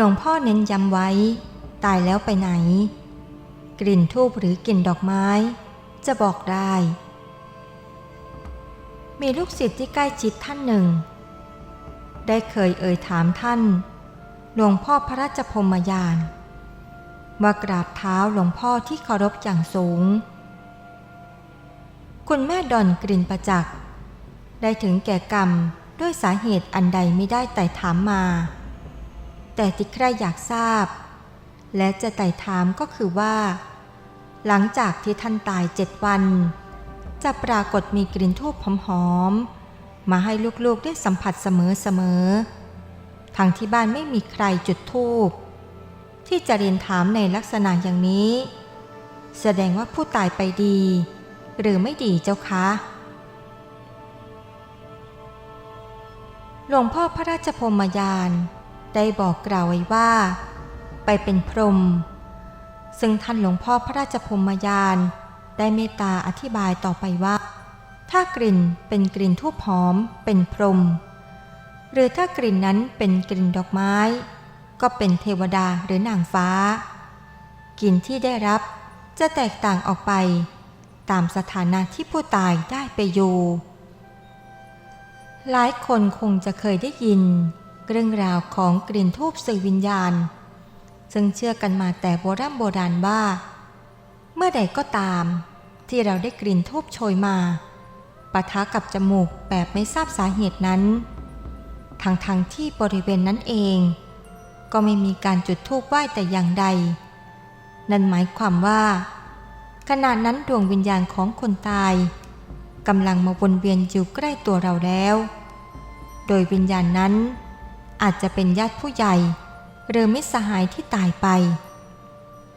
หลวงพ่อเน้นย้ำไว้ ตายแล้วไปไหน กลิ่นทูบหรือกลิ่นดอกไม้ จะบอกได้ มีลูกศิษย์ที่ใกล้ชิดท่านหนึ่ง ได้เคยเอ่ยถามท่าน หลวงพ่อพระราชพรหมยานว่ากราบเท้าหลวงพ่อที่เคารพอย่างสูง คุณแม่ดอนกลิ่นประจักษ์ได้ถึงแก่กรรมด้วยสาเหตุอันใดไม่ได้ไต่ถามมา แต่ที่ใครอยากทราบ และจะไต่ถามก็คือว่า หลังจากที่ท่านตายเจ็ดวัน จะปรากฏมีกลิ่นทูบหอมๆมาให้ลูกๆได้สัมผัสเสมอๆทางที่บ้านไม่มีใครจุดทูบที่จะเรียนถามในลักษณะอย่างนี้ แสดงว่าผู้ตายไปดี หรือไม่ดีเจ้าคะหลวงพ่อพระราชพรมยาน ได้บอกกล่าวไว้ว่า ไปเป็นพรหมซึ่งท่านหลวงพ่อพระราชพมยาน ได้เมตตาอธิบายต่อไปว่า ถ้ากลิ่นเป็นกลิ่นทูบหอมเป็นพรหมหรือถ้ากลิ่นนั้นเป็นกลิ่นดอกไม้ ก็เป็นเทวดาหรือนางฟ้า กลิ่นที่ได้รับจะแตกต่างออกไป ตามสถานะที่ผู้ตายได้ไปอยู่ หลายคนคงจะเคยได้ยิน เรื่องราวของกลิ่นทูบสื่อวิญญาณ ซึ่งเชื่อกันมาแต่โบราณโบราณว่า เมื่อใดก็ตาม ที่เราได้กลิ่นทูบโชยมาปะทะกับจมูกแบบไม่ทราบสาเหตุนั้นทางทางๆที่บริเวณนั้นเอง ก็ไม่มีการจุดธูปไหว้แต่อย่างใด นั่นหมายความว่าขณะนั้นดวงวิญญาณของคนตายกำลังมาวนเวียนอยู่ใกล้ตัวเราแล้ว โดยวิญญาณนั้น อาจจะเป็นญาติผู้ใหญ่ หรือมิตรสหายที่ตายไป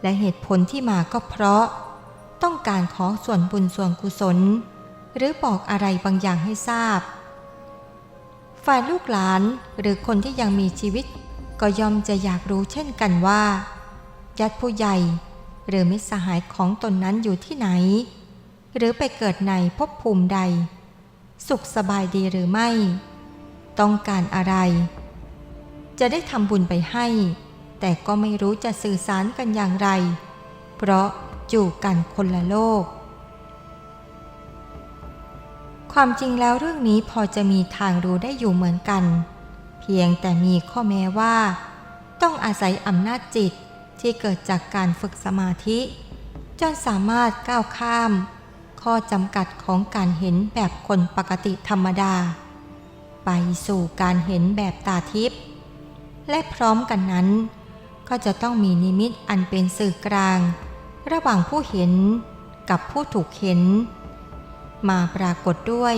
และเหตุผลที่มาก็เพราะ ต้องการขอส่วนบุญส่วนกุศล หรือบอกอะไรบางอย่างให้ทราบ ฝ่ายลูกหลานหรือคนที่ยังมีชีวิต ก็ยอมจะอยากรู้เช่นกันว่าญาติผู้ใหญ่ หรือมิตรสหายของตนนั้นอยู่ที่ไหน หรือไปเกิดในภพภูมิใด สุขสบายดีหรือไม่ ต้องการอะไร จะได้ทำบุญไปให้ แต่ก็ไม่รู้จะสื่อสารกันอย่างไร เพราะอยู่กันคนละโลก ความจริงแล้วเรื่องนี้พอจะมีทางรู้ได้อยู่เหมือนกัน เพียงแต่มีข้อแม้ว่า ต้องอาศัยอำนาจจิตที่เกิดจากการฝึกสมาธิ จนสามารถก้าวข้าม ข้อจำกัดของการเห็นแบบคนปกติธรรมดา ไปสู่การเห็นแบบตาทิพย์ และพร้อมกันนั้น ก็จะต้องมีนิมิตอันเป็นสื่อกลาง ระหว่างผู้เห็นกับผู้ถูกเห็น มาปรากฏด้วย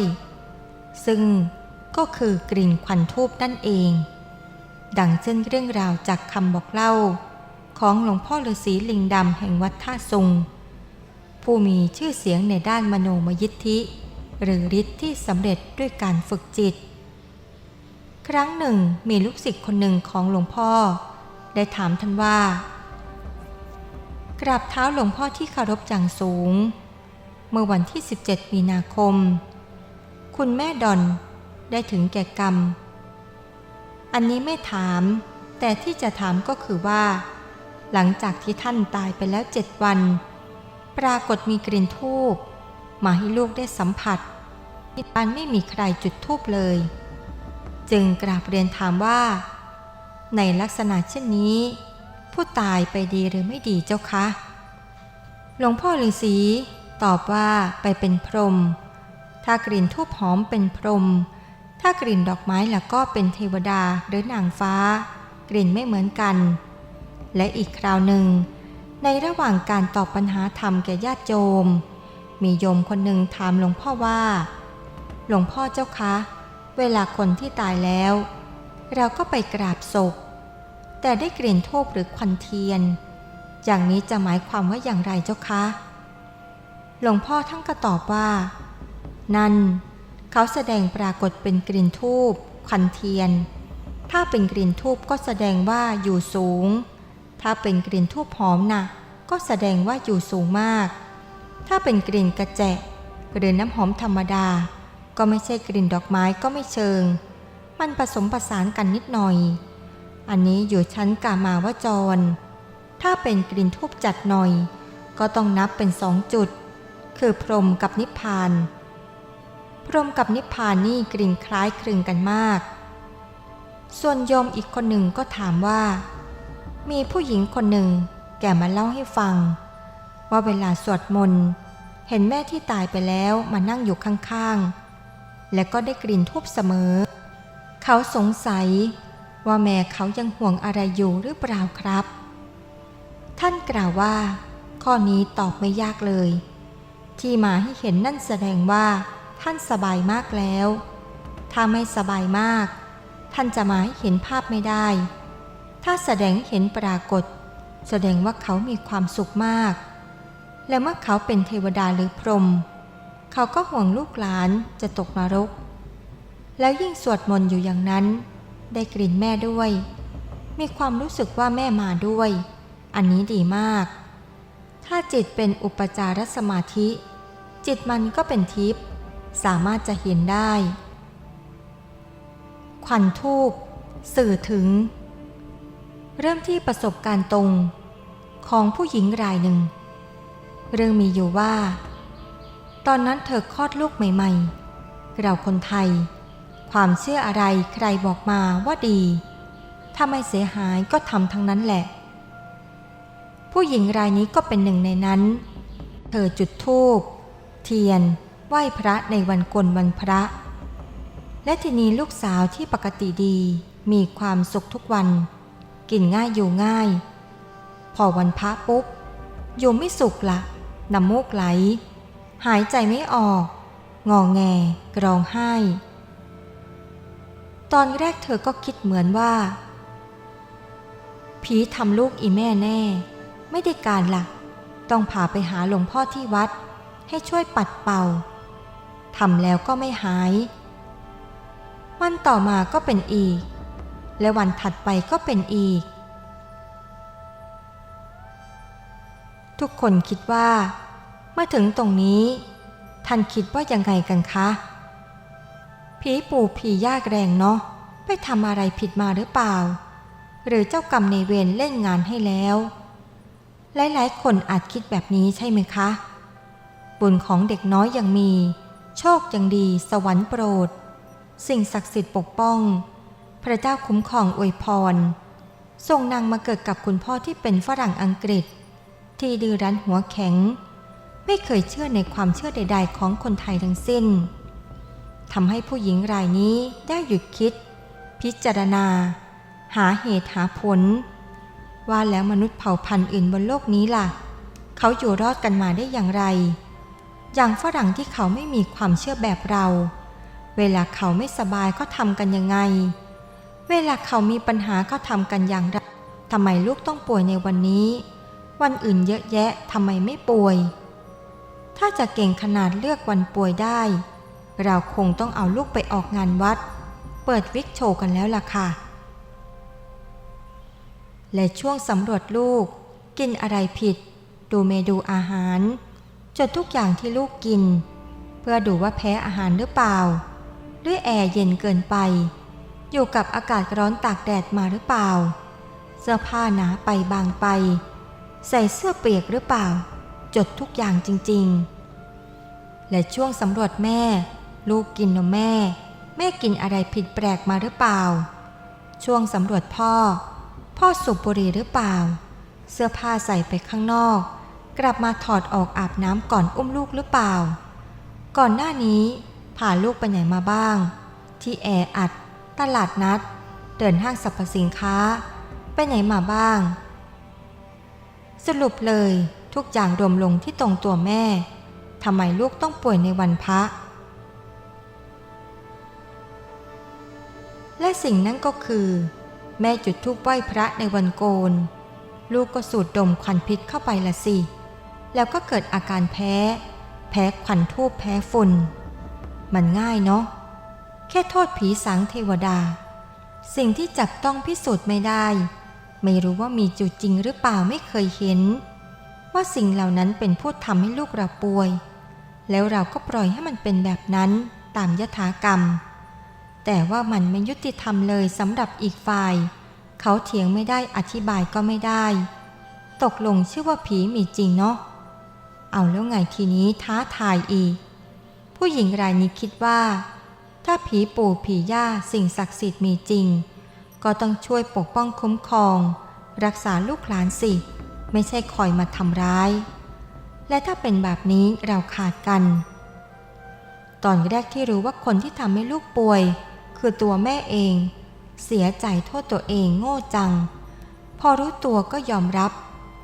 ซึ่งก็คือกลิ่นควันทูบนั่นเอง ดังเช่นเรื่องราวจากคำบอกเล่า ของหลวงพ่อฤาษีลิงดำแห่งวัดท่าซุง ผู้มีชื่อเสียงในด้านมโนมยิทธิ หรือฤทธิ์ที่สำเร็จด้วยการฝึกจิต ครั้งหนึ่งมีลูกศิษย์คนหนึ่งของหลวงพ่อ ได้ถามท่านว่ากราบเท้าหลวงพ่อที่เคารพอย่างสูง เมื่อวันที่ 17 มีนาคม คุณแม่ดอนได้ถึงแก่กรรม อันนี้ไม่ถาม แต่ที่จะถามก็คือว่า หลังจากที่ท่านตายไปแล้วเจ็ดวัน ปรากฏมีกลิ่นทูบมาให้ลูกได้สัมผัสที่บ้านไม่มีใครจุดทูบเลย จึงกราบเรียนถามว่า ในลักษณะเช่นนี้ ผู้ตายไปดีหรือไม่ดีเจ้าคะ หลวงพ่อฤาษีตอบว่าไปเป็นพรหมถ้ากลิ่นทูบหอมเป็นพรหมถ้ากลิ่นดอกไม้แล้วก็เป็นเทวดาหรือนางฟ้า กลิ่นไม่เหมือนกัน และอีกคราวหนึ่ง ในระหว่างการตอบปัญหาธรรมแก่ญาติโยม มีโยมคนหนึ่งถามหลวงพ่อว่า หลวงพ่อเจ้าคะ เวลาคนที่ตายแล้ว เราก็ไปกราบศพ แต่ได้กลิ่นทูบหรือควันเทียน อย่างนี้จะหมายความว่าอย่างไรเจ้าคะ หลวงพ่อท่านก็ตอบว่า นั่น เขาแสดงปรากฏเป็นกลิ่นทูบควันเทียน ถ้าเป็นกลิ่นทูบก็แสดงว่าอยู่สูง ถ้าเป็นกลิ่นทูบหอมนะ่ะ ก็แสดงว่าอยู่สูงมาก ถ้าเป็นกลิ่นกระแจะหรือน้ำหอมธรรมดา ก็ไม่ใช่กลิ่นดอกไม้ก็ไม่เชิง มันผสมผสานกันนิดหน่อย อันนี้อยู่ชั้นกามาวจร ถ้าเป็นกลิ่นทูบจัดหน่อย ก็ต้องนับเป็นสองจุด คือพรหมกับนิพพาน พรหมกับนิพพานนี่กลิ่นคล้ายคลึงกันมาก ส่วนโยมอีกคนหนึ่งก็ถามว่า มีผู้หญิงคนหนึ่งแกมาเล่าให้ฟัง ว่าเวลาสวดมนต์เห็นแม่ที่ตายไปแล้วมานั่งอยู่ข้างๆ และก็ได้กลิ่นทูบเสมอ เขาสงสัยว่าแม่เขายังห่วงอะไรอยู่หรือเปล่าครับ ท่านกล่าวว่า ข้อนี้ตอบไม่ยากเลย ที่มาให้เห็นนั่นแสดงว่า ท่านสบายมากแล้ว ถ้าไม่สบายมาก ท่านจะมาให้เห็นภาพไม่ได้ ถ้าแสดงเห็นปรากฏ แสดงว่าเขามีความสุขมาก และเมื่อเขาเป็นเทวดาหรือพรหม เขาก็ห่วงลูกหลานจะตกนรก แล้วยิ่งสวดมนต์อยู่อย่างนั้น ได้กลิ่นแม่ด้วย มีความรู้สึกว่าแม่มาด้วย อันนี้ดีมาก ถ้าจิตเป็นอุปจารสมาธิ จิตมันก็เป็นทิพย์สามารถจะเห็นได้ ควันทูบสื่อถึง เริ่มที่ประสบการณ์ตรงของผู้หญิงรายหนึ่ง เรื่องมีอยู่ว่า ตอนนั้นเธอคลอดลูกใหม่ ๆ เราคนไทย ความเชื่ออะไรใครบอกมาว่าดี ถ้าไม่เสียหายก็ทำทั้งนั้นแหละ ผู้หญิงรายนี้ก็เป็นหนึ่งในนั้น เธอจุดธูปเทียน ไหว้พระในวันกลวันพระ และทีนี้ลูกสาวที่ปกติดีมีความสุขทุกวัน กินง่ายอยู่ง่าย พอวันพระปุ๊บอยู่ไม่สุขละน้ำมูกไหล หายใจไม่ออก งอแงกร้องไห้ ตอนแรกเธอก็คิดเหมือนว่า ผีทำลูกอีแม่แน่ ไม่ได้การละ่ะ ต้องพาไปหาหลวงพ่อที่วัด ให้ช่วยปัดเป่าทำแล้วก็ไม่หาย วันต่อมาก็เป็นอีก และวันถัดไปก็เป็นอีก ทุกคนคิดว่า มื่อถึงตรงนี้ ท่านคิดว่ายังไงกันคะ ผีปู่ผียากแรงเนาะ ไปทำอะไรผิดมาหรือเปล่า หรือเจ้ากรรมในเวรเล่นงานให้แล้ว หลายๆ คนอาจคิดแบบนี้ใช่ไหมคะ บุญของเด็กน้อยยังมี โชคยังดี สวรรค์โปรด สิ่งศักดิ์สิทธิ์ปกป้อง พระเจ้าคุ้มครองอวยพรส่งนางมาเกิดกับคุณพ่อที่เป็นฝรั่งอังกฤษ ที่ดื้อรั้นหัวแข็ง ไม่เคยเชื่อในความเชื่อใด ๆ ของคนไทยทั้งสิ้นทำให้ผู้หญิงรายนี้ได้หยุดคิด พิจารณา หาเหตุหาผล ว่าแล้วมนุษย์เผ่าพันธุ์อื่นบนโลกนี้ล่ะ เขาอยู่รอดกันมาได้อย่างไร อย่างฝรั่งที่เขาไม่มีความเชื่อแบบเรา เวลาเขาไม่สบายเขาทำกันยังไง เวลาเขามีปัญหาเขาทำกันอย่างไรทำไมลูกต้องป่วยในวันนี้ วันอื่นเยอะแยะทำไมไม่ป่วย ถ้าจะเก่งขนาดเลือกวันป่วยได้ เราคงต้องเอาลูกไปออกงานวัด เปิดวิกโชว์กันแล้วล่ะค่ะ และช่วงสำรวจลูก กินอะไรผิด ดูเมนูอาหาร จดทุกอย่างที่ลูกกิน เพื่อดูว่าแพ้อาหารหรือเปล่า ด้วยแอร์เย็นเกินไป อยู่กับอากาศร้อนตากแดดมาหรือเปล่า เสื้อผ้าหนาไปบางไป ใส่เสื้อเปียกหรือเปล่า จดทุกอย่างจริง ๆ และช่วงสำรวจแม่ ลูกกินนมแม่ แม่กินอะไรผิดแปลกมาหรือเปล่า ช่วงสำรวจพ่อ พ่อสูบบุหรี่หรือเปล่า เสื้อผ้าใส่ไปข้างนอก กลับมาถอดออกอาบน้ำก่อนอุ้มลูกหรือเปล่า ก่อนหน้านี้พาลูกไปไหนมาบ้าง ที่แออัด ตลาดนัด เดินห้างสรรพสินค้า ไปไหนมาบ้าง สรุปเลย ทุกอย่างรวมลงที่ตรงตัวแม่ทำไมลูกต้องป่วยในวันพระ และสิ่งนั้นก็คือ แม่จุดธูปไหว้พระในวันโกน ลูกก็สูดดมควันพิษเข้าไปละสิ แล้วก็เกิดอาการแพ้ แพ้ควันทูบแพ้ฝุ่น มันง่ายเนาะ แค่โทษผีสางเทวดา สิ่งที่จับต้องพิสูจน์ไม่ได้ ไม่รู้ว่ามีจุดจริงหรือเปล่าไม่เคยเห็น ว่าสิ่งเหล่านั้นเป็นผู้ทำให้ลูกเราป่วย แล้วเราก็ปล่อยให้มันเป็นแบบนั้นตามยถากรรม แต่ว่ามันไม่ยุติธรรมเลยสำหรับอีกฝ่าย เขาเถียงไม่ได้อธิบายก็ไม่ได้ ตกลงชื่อว่าผีมีจริงเนาะเอาแล้วไงทีนี้ท้าทายอีก ผู้หญิงรายนี้คิดว่า ถ้าผีปู่ผีย่าสิ่งศักดิ์สิทธิ์มีจริง ก็ต้องช่วยปกป้องคุ้มครอง รักษาลูกหลานสิ ไม่ใช่คอยมาทำร้าย และถ้าเป็นแบบนี้เราขาดกัน ตอนแรกที่รู้ว่าคนที่ทำให้ลูกป่วย คือตัวแม่เอง เสียใจโทษตัวเองโง่จัง พอรู้ตัวก็ยอมรับ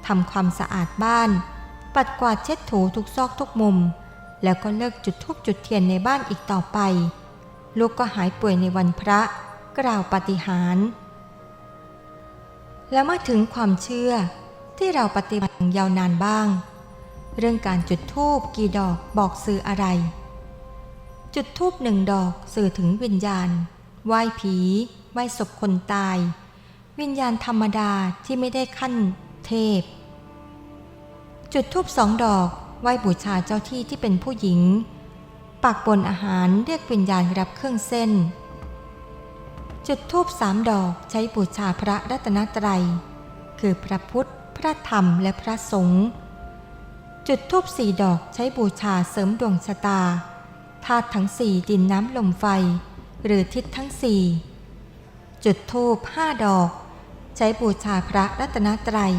ทำความสะอาดบ้าน ปัดกวาดเช็ดถูทุกซอกทุกมุม แล้วก็เลิกจุดทูบจุดเทียนในบ้านอีกต่อไป ลูกก็หายป่วยในวันพระ กล่าวปฏิหาร แล้วมาถึงความเชื่อ ที่เราปฏิบัติยางยาวนานบ้าง เรื่องการจุดธูปกี่ดอกบอกสื่ออะไร จุดธูปหนึ่งดอกสื่อถึงวิญญาณ ไหว้ผี ไหว้ศพคนตาย วิญญาณธรรมดาที่ไม่ได้ขั้นเทพ จุดธูปสองดอกไหว้บูชาเจ้าที่ที่เป็นผู้หญิง ปักบนอาหารเรียกวิญญาณรับเครื่องเส้น จุดธูปสามดอกใช้บูชาพระรัตนตรัย คือพระพุทธ พระธรรมและพระสงฆ์จุดธูปสี่ดอกใช้บูชาเสริมดวงชะตาธาตุทั้งสี่ดินน้ำลมไฟ หรือทิศทั้งสี่จุดธูปห้าดอก ใช้บูชาพระรัตนตรัย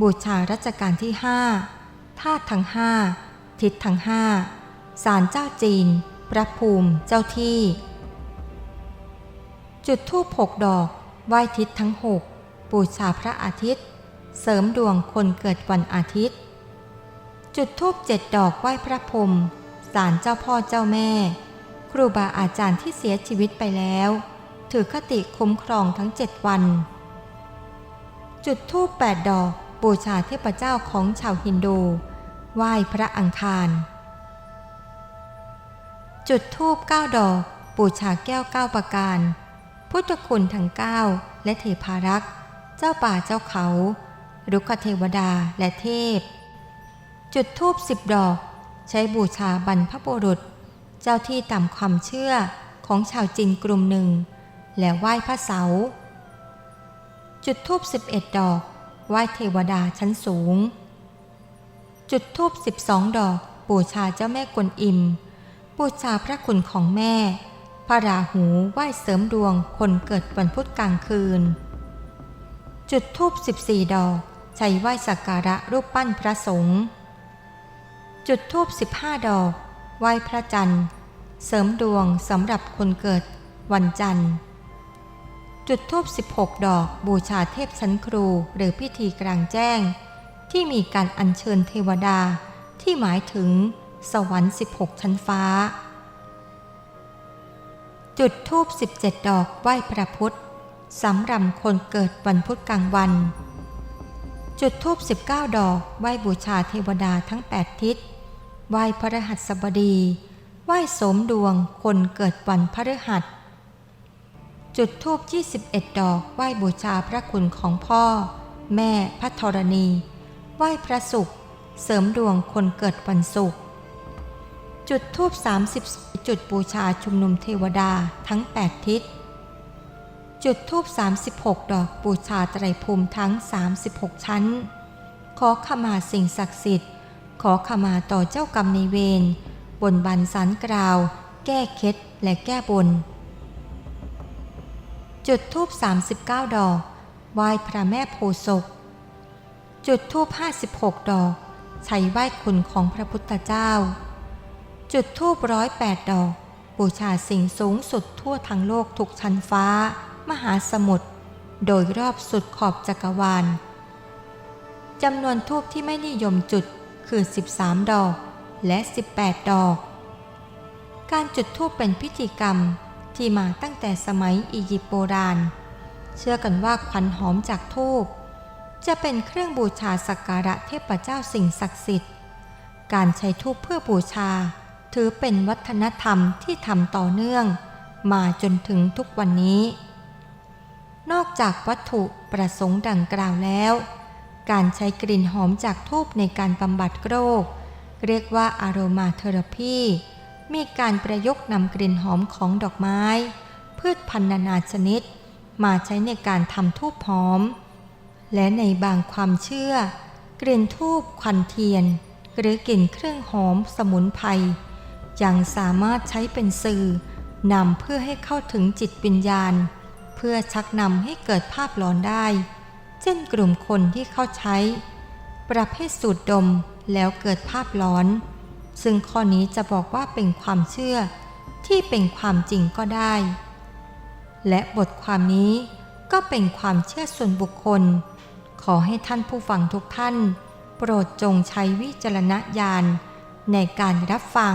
บูชารัชกาลที่ห้าธาตุทั้งห้าทิศทั้งห้าศาลเจ้าจีน พระภูมิเจ้าที่ จุดธูปหกดอกไหว้ทิศทั้งหกบูชาพระอาทิตย์ เสริมดวงคนเกิดวันอาทิตย์ จุดธูปเจ็ดดอกไหว้พระพรมศาลเจ้าพ่อเจ้าแม่ ครูบาอาจารย์ที่เสียชีวิตไปแล้ว ถือคติคุ้มครองทั้งเจ็ดวัน จุดธูปแปดดอกบูชาเทพเจ้าของชาวฮินดู ไหว้พระอังคาร จุดธูปเก้าดอก บูชาแก้วเก้าประการ พุทธคุณทั้งเก้าและเทพารักษ์ เจ้าป่าเจ้าเขา รุกขเทวดาและเทพ จุดธูปสิบดอก ใช้บูชาบรรพบุรุษ เจ้าที่ตามความเชื่อของชาวจีนกลุ่มหนึ่ง และไหว้พระเสา จุดธูปสิบเอ็ดดอกไหว้เทวดาชั้นสูง จุดธูปสิบสองดอกบูชาเจ้าแม่กวนอิมบูชาพระคุณของแม่ พระราหูไหว้เสริมดวงคนเกิดวันพุธกลางคืน จุดธูปสิบสี่ดอก ใช้ไหว้สักการะรูปปั้นพระสงฆ์จุดธูปสิบห้าดอก ไหว้พระจันทร์ เสริมดวงสำหรับคนเกิดวันจันทร์ จุดธูป16 ดอกบูชาเทพชั้นครูหรือพิธีกลางแจ้ง ที่มีการอัญเชิญเทวดาที่หมายถึงสวรรค์ 16 ชั้นฟ้า จุดธูป17 ดอกไหว้พระพุทธสำหรับคนเกิดวันพุธกลางวัน จุดธูป19 ดอก ไหว้บูชาเทวดาทั้ง 8 ทิศ ไหว้พระรหัสบดี ไหว้สมดวงคนเกิดวันพฤหัส จุดธูป21 ดอก ไหว้บูชาพระคุณของพ่อ แม่พระธรณี ไหว้พระศุกร์ เสริมดวงคนเกิดวันศุกร์ จุดธูป30 จุดบูชาชุมนุมเทวดาทั้ง 8 ทิศ จุดธูป36 ดอกบูชาไตรภูมิทั้ง 36 ชั้น ขอขมาสิ่งศักดิ์สิทธิ์ ขอขมาต่อเจ้ากรรมในเวร บนบันสันกล่าว แก้เคล็ดและแก้บน จุดทูบ39 ดอกไหว้พระแม่โพศพจุดทูบ56 ดอก ใช้ไหว้คุณของพระพุทธเจ้า จุดทูบร้อยแปดดอก บูชาสิ่งสูงสุดทั่วทั้งโลกทุกชั้นฟ้า มหาสมุทรโดยรอบสุดขอบจักรวาลจำนวนทูบที่ไม่นิยมจุดคือ 13 ดอกและ 18 ดอก การจุดธูปเป็นพิธีกรรมที่มาตั้งแต่สมัยอียิปต์โบราณ เชื่อกันว่าควันหอมจากธูปจะเป็นเครื่องบูชาสักการะเทพเจ้าสิ่งศักดิ์สิทธิ์ การใช้ธูปเพื่อบูชา ถือเป็นวัฒนธรรมที่ทำต่อเนื่อง มาจนถึงทุกวันนี้ นอกจากวัตถุประสงค์ดังกล่าวแล้ว การใช้กลิ่นหอมจากธูปในการบำบัดโรค เรียกว่าอารมาเทอราพี มีการประยุกต์นำกลิ่นหอมของดอกไม้ พืชพันธุ์นานาชนิด มาใช้ในการทำทูบหอม และในบางความเชื่อ กลิ่นทูบควันเทียน หรือกลิ่นเครื่องหอมสมุนไพรยังสามารถใช้เป็นสื่อนำเพื่อให้เข้าถึงจิตวิญญาณ เพื่อชักนำให้เกิดภาพหลอนได้ เช่นกลุ่มคนที่เข้าใช้ ประเภทสูดดมแล้วเกิดภาพหลอน ซึ่งข้อนี้จะบอกว่าเป็นความเชื่อที่เป็นความจริงก็ได้ และบทความนี้ก็เป็นความเชื่อส่วนบุคคล ขอให้ท่านผู้ฟังทุกท่าน โปรดจงใช้วิจารณญาณในการรับฟัง